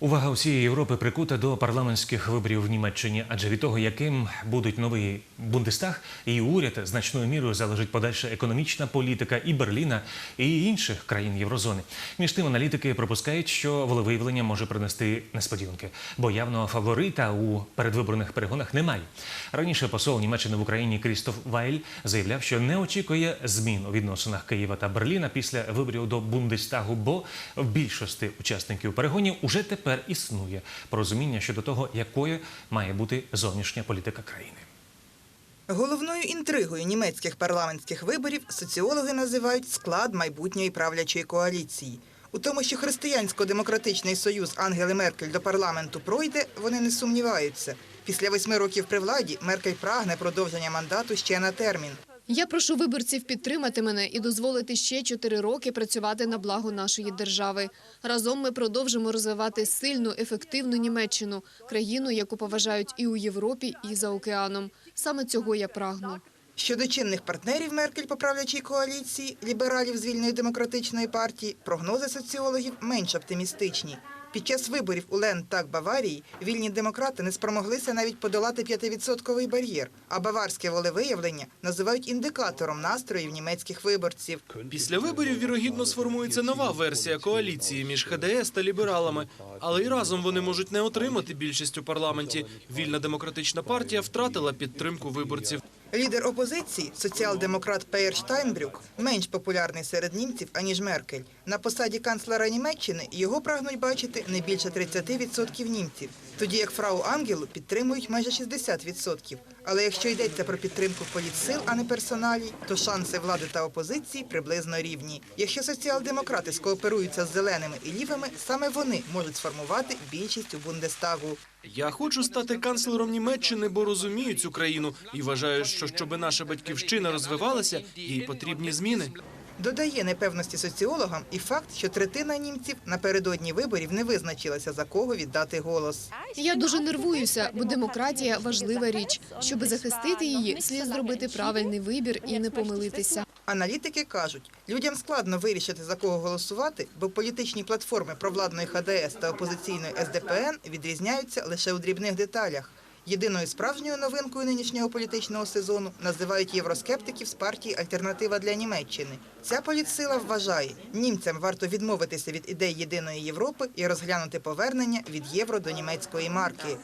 Увага усієї Європи прикута до парламентських виборів в Німеччині, адже від того, яким будуть новий Бундестаг і уряд, значною мірою залежить подальша економічна політика і Берліна, і інших країн Єврозони. Між тим, аналітики припускають, що волевиявлення може принести несподіванки, бо явного фаворита у передвиборних перегонах немає. Раніше посол Німеччини в Україні Крістоф Вайль заявляв, що не очікує змін у відносинах Києва та Берліна після виборів до Бундестагу, бо в більшості учасників перегонів уже тепер існує порозуміння щодо того, якою має бути зовнішня політика країни. Головною інтригою німецьких парламентських виборів соціологи називають склад майбутньої правлячої коаліції. У тому, що християнсько-демократичний союз Ангели Меркель до парламенту пройде, вони не сумніваються. Після восьми років при владі Меркель прагне продовження мандату ще на термін. Я прошу виборців підтримати мене і дозволити ще чотири роки працювати на благо нашої держави. Разом ми продовжимо розвивати сильну, ефективну Німеччину, країну, яку поважають і у Європі, і за океаном. Саме цього я прагну. Щодо чинних партнерів Меркель по правлячій коаліції, лібералів з вільної демократичної партії, прогнози соціологів менш оптимістичні. Під час виборів у Лендтаг Баварії вільні демократи не спромоглися навіть подолати 5-відсотковий бар'єр, а баварське волевиявлення називають індикатором настроїв німецьких виборців. Після виборів вірогідно сформується нова версія коаліції між ХДС та лібералами, але й разом вони можуть не отримати більшість у парламенті. Вільна демократична партія втратила підтримку виборців. Лідер опозиції, соціал-демократ Пейер Штайнбрюк, менш популярний серед німців, аніж Меркель. На посаді канцлера Німеччини його прагнуть бачити не більше 30% німців, тоді як фрау Ангелу підтримують майже 60%. Але якщо йдеться про підтримку політсил, а не персоналій, то шанси влади та опозиції приблизно рівні. Якщо соціал-демократи скооперуються з зеленими і лівими, саме вони можуть сформувати більшість у Бундестагу. Я хочу стати канцлером Німеччини, бо розумію цю країну і вважаю, що щоб наша батьківщина розвивалася, їй потрібні зміни. Додає непевності соціологам і факт, що третина німців напередодні виборів не визначилася за кого віддати голос. Я дуже нервуюся, бо демократія важлива річ. Щоби захистити її, слід зробити правильний вибір і не помилитися. Аналітики кажуть, людям складно вирішити за кого голосувати, бо політичні платформи провладної ХДС та опозиційної СДПН відрізняються лише у дрібних деталях. Єдиною справжньою новинкою нинішнього політичного сезону називають євроскептиків з партії Альтернатива для Німеччини. Ця політсила вважає, німцям варто відмовитися від ідей єдиної Європи і розглянути повернення від євро до німецької марки.